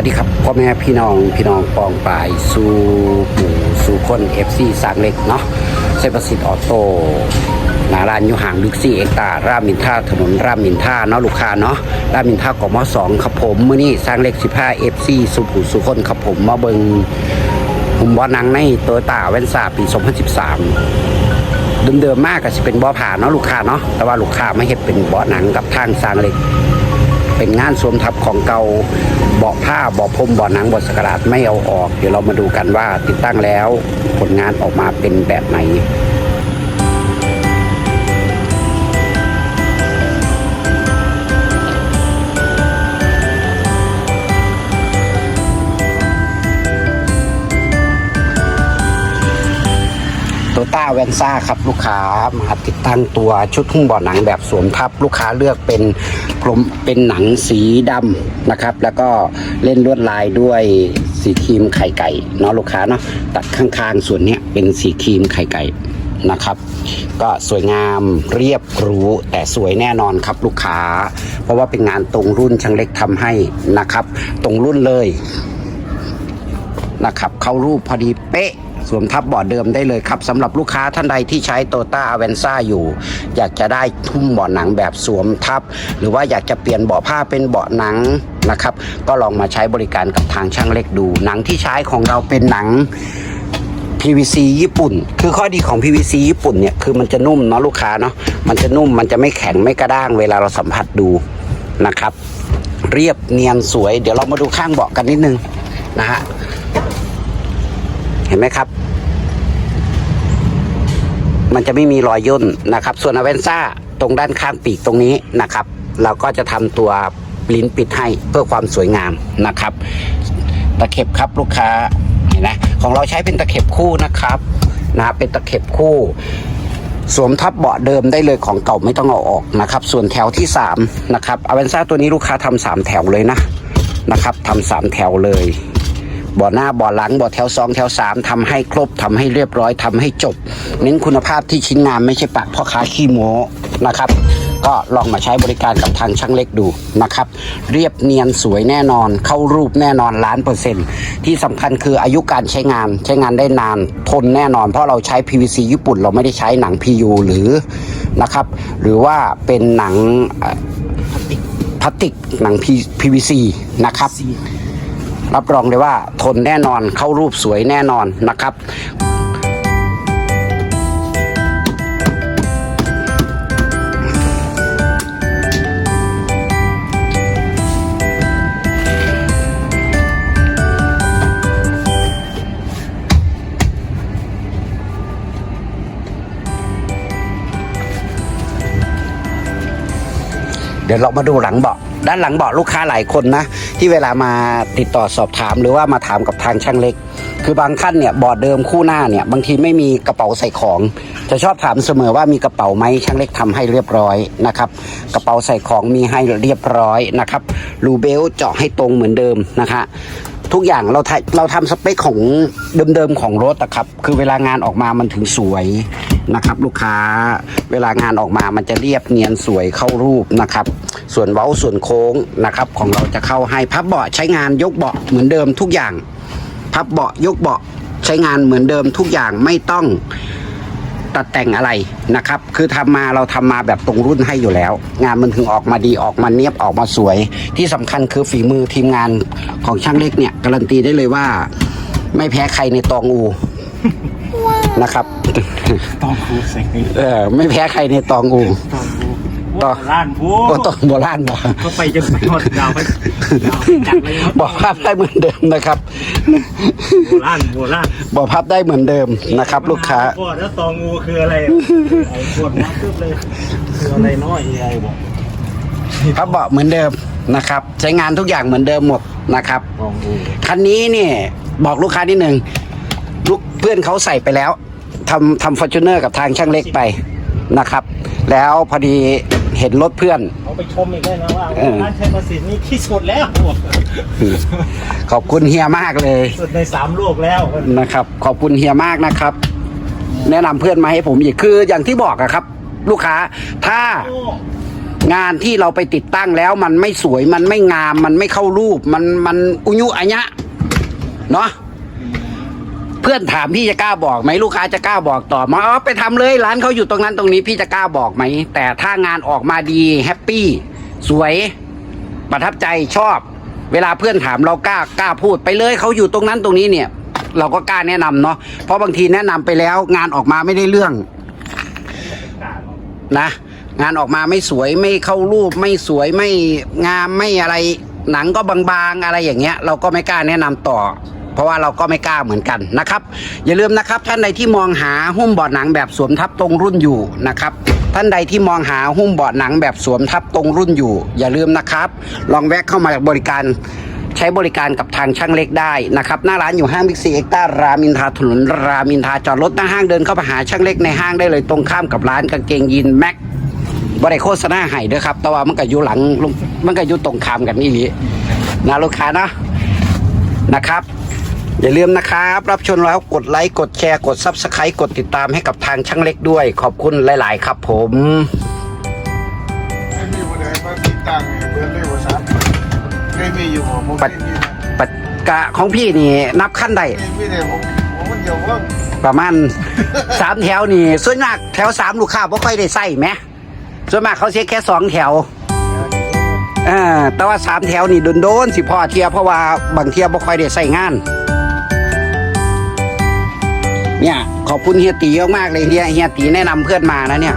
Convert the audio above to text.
วัสดีครับพ่อแม่พี่น้องพี่น้องปองปลายสู่หมู่สู่คนเอฟซีสร้างเล็กเนาะเซประสิทธิ์ออโต้หนาร้านอยู่ห่างลึกซี่เอกตารามินท่าถนนรามินท่าเนาะลูกค้าเนาะรามินท่ากมสองครับผมมื้อนี้สร้างเล็ก15 FC สู่ผู้สู่คนครับผมมาเบิงผมว่านังในโตโยต้าแวนซาปี 2013เดิมๆมากก็จะเป็นบ่อผ่าเนาะลูกค้าเนาะแต่ว่าลูกค้าไม่เห็นเป็นบ่อหนังกับทางสร้างเล็ก เป็นงานสวมทับของเก่าเบาะผ้าเบาะพรมเบาะหนังเบาะสกราดไม่เอาออก เดี๋ยวเรามาดูกันว่าติดตั้งแล้วผลงานออกมาเป็นแบบไหน ตต้าแวนซ่าครับลูกค้ามาติดตั้งตัวชุดหุ้มเบาะหนังแบบสวมทับ ลูกค้าเลือกเป็นกลมเป็นหนังสีดำนะครับ แล้วก็เล่นลวดลายด้วยสีครีมไข่ไก่เนาะลูกค้าเนาะตัดข้างๆส่วนนี้เป็นสีครีมไข่ไก่นะครับ ก็สวยงามเรียบหรูแต่สวยแน่นอนครับลูกค้า เพราะว่าเป็นงานตรงรุ่นช่างเล็กทำให้นะครับ ตรงรุ่นเลยนะครับ เข้ารูปพอดีเป๊ะ สวมทับบอร์ดเดิมได้เลยครับสำหรับลูกค้าท่านใดที่ใช้โตต้าอเวนซ่าอยู่ อยากจะได้ทุ่มเบาะหนังแบบสวมทับ หรือว่าอยากจะเปลี่ยนเบาะผ้าเป็นเบาะหนังนะครับ ก็ลองมาใช้บริการกับทางช่างเล็กดู หนังที่ใช้ของเราเป็นหนัง PVC ญี่ปุ่น คือข้อดีของ PVC ญี่ปุ่นเนี่ยคือมันจะนุ่มเนาะลูกค้าเนาะมันจะนุ่มมันจะไม่แข็งไม่กระด้างเวลาเราสัมผัสดูนะครับ เรียบเนียนสวย เดี๋ยวเรามาดูข้างเบาะกันนิดนึงนะฮะ เห็นไหมครับ มันจะไม่มีรอยย่นนะครับ ส่วนอเวนซ่าตรงด้านข้างปีกตรงนี้นะครับ เราก็จะทำตัวลิ้นปิดให้เพื่อความสวยงามนะครับ ตะเข็บครับลูกค้าเห็นไหมของเราใช้เป็นตะเข็บคู่นะครับนะเป็นตะเข็บคู่ สวมทับเบาะเดิมได้เลยของเก่าไม่ต้องเอาออกนะครับ ส่วนแถวที่3นะครับอเวนซ่าตัวนี้ลูกค้าทำสามแถวเลยนะนะครับทำสามแถวเลย บ่อหน้าบ่อหลังบ่อแถวสองแถวสามทำให้ครบทำให้เรียบร้อยทำให้จบ เน้นคุณภาพที่ชิ้นงานไม่ใช่ปะพ่อค้าขี้โม้นะครับก็ลองมาใช้บริการกับทางช่างเล็กดูนะครับ เรียบเนียนสวยแน่นอน เข้ารูปแน่นอนล้านเปอร์เซ็นต์ที่สำคัญคืออายุการใช้งานใช้งานได้นาน ทนแน่นอน เพราะเราใช้ PVC ญี่ปุ่น เราไม่ได้ใช้หนัง PU หรือนะครับ หรือว่าเป็นหนังพลาสติกหนัง PVC นะครับ รับรองเลยว่าทนแน่นอนเข้ารูปสวยแน่นอนนะครับเดี๋ยวเรามาดูหลังเบาะ ด้านหลังเบาะลูกค้าหลายคนนะ ที่เวลามาติดต่อสอบถามหรือว่ามาถามกับทางช่างเล็ก คือบางท่านเนี่ยเบาะเดิมคู่หน้าเนี่ยบางทีไม่มีกระเป๋าใส่ของ จะชอบถามเสมอว่ามีกระเป๋าไหมช่างเล็กทำให้เรียบร้อยนะครับกระเป๋าใส่ของมีให้เรียบร้อยนะครับรูเบลเจาะให้ตรงเหมือนเดิมนะคะทุกอย่างเราทำเราทำสเปคของเดิมๆของรถนะครับ คือเวลางานออกมามันถึงสวย นะครับ ลูกค้าเวลางานออกมามันจะเรียบเนียนสวยเข้ารูปนะครับ ส่วนเว้าส่วนโค้งนะครับ ของเราจะเข้าให้พับเบาะใช้งานยกเบาะเหมือนเดิมทุกอย่าง พับเบาะยกเบาะใช้งานเหมือนเดิมทุกอย่างไม่ต้องตัดแต่งอะไรนะครับ คือทำมาเราทำมาแบบตรงรุ่นให้อยู่แล้ว งานมันถึงออกมาดีออกมาเนียบออกมาสวย ที่สำคัญคือฝีมือทีมงานของช่างเล็กเนี่ย การันตีได้เลยว่า ไม่แพ้ใครในตองอูนะครับ ต้องครูเซ็งนี่เออ ไม่แพ้ใครในตองอูต้องครูต่อล้านผู้ก็ต้องโบราณบอกก็ไปจะไปหมดดาวไปดาวไปจัดเลยครับบอกภาพได้เหมือนเดิมนะครับโบราณโบราณบอกภาพได้เหมือนเดิมนะครับ ลูกค้าพ่อแล้วตองงูคืออะไรไอ้ปวดมาปึ๊บเลยคืออะไรน้อยไอ้บอกพับเบาะเหมือนเดิมนะครับ ใช้งานทุกอย่างเหมือนเดิมหมดนะครับตองงูคันนี้เนี่ยบอกลูกค้านิดหนึ่งลูกเพื่อนเขาใส่ไปแล้ว ทำทำฟอร์จูเนอร์กับทางช่างเล็กไปนะครับ แล้วพอดีเห็นรถเพื่อน เขาไปชมอีกได้นะว่าเออ ร้านชัยประสิทธิ์นี่ที่สุดแล้ว ขอบคุณเฮียมากเลยสุดในสามโลกแล้ว นะครับ ขอบคุณเฮียมากนะครับ แนะนำเพื่อนมาให้ผมอีกคืออย่างที่บอกอะครับ ลูกค้าถ้าโอ้งานที่เราไปติดตั้งแล้วมันไม่สวยมันไม่งาม มันไม่เข้ารูป มันมันอุยุอัญะเนาะเพื่อนถามพี่จะกล้าบอกไหมลูกค้าจะกล้าบอกต่อมาอ๋อไปทำเลยร้านเขาอยู่ตรงนั้นตรงนี้พี่จะกล้าบอกไหมแต่ถ้างานออกมาดีแฮปปี้สวย ประทับใจชอบ เวลาเพื่อนถามเรากล้ากล้าพูดไปเลยเขาอยู่ตรงนั้นตรงนี้เนี่ย เราก็กล้าแนะนำเนาะเพราะบางทีแนะนำไปแล้ว งานออกมาไม่ได้เรื่อง นะงานออกมาไม่สวยไม่เข้ารูปไม่สวยไม่งามไม่อะไร หนังก็บางๆอะไรอย่างเงี้ย เราก็ไม่กล้าแนะนำต่อ เพราะว่าเราก็ไม่กล้าเหมือนกันนะครับ อย่าลืมนะครับท่านใดที่มองหาหุ้มบาะหนังแบบสวมทับตรงรุ่นอยู่นะครับท่านใดที่มองหาหุ้มบาะหนังแบบสวมทับตรงรุ่นอยู่ อย่าลืมนะครับ ลองแวะเข้ามาบริการใช้บริการกับทางช่างเล็กได้นะครับ หน้าร้านอยู่ห้างบิ๊กซีเอ็กต้ารามินทาถนนรามินทาจอดรถหน้าห้างเดินเข้าไปหาช่างเล็กในห้างได้เลยตรงข้ามกับร้านกางเกงยีนแม็กบริโฆษณาให้ด้อครับ แต่ว่ามันก็อยู่หลังมันก็อยู่ตรงข้ามกันนี่ลีนะลูกค้านะนะครับ อย่าลืมนะครับ รับชมแล้วกดไลค์กดแชร์กดซับสไครต์กดติดตามให้กับทางช่างเล็กด้วย ขอบคุณหลาย ๆ ครับผมไม่มีวันไหนมาติดตั้งเนี่ยเบิร์ดเลยว่าซับไม่มีอยู่ผมปัไม่ดมีนะปัดกะของพี่นี่นับขั้นได้ไม่มีเลยผมผมมันเดียวว่าประมาณ สามแถวนี่ส่วนมากแถวสามลูกค้าไม่ค่อยได้ใส่ไหมส่วนมากเขาเสียแค่สองแถวเออแต่ว่าสามแถวนี่โดนๆสิพอเทียเพราะว่าบางเทียไม่ค่อยได้ใส่งาน เนี่ยขอบคุณเฮียตีมากๆเลยเฮียเฮียตีแนะนำเพื่อนมานะเนี่ย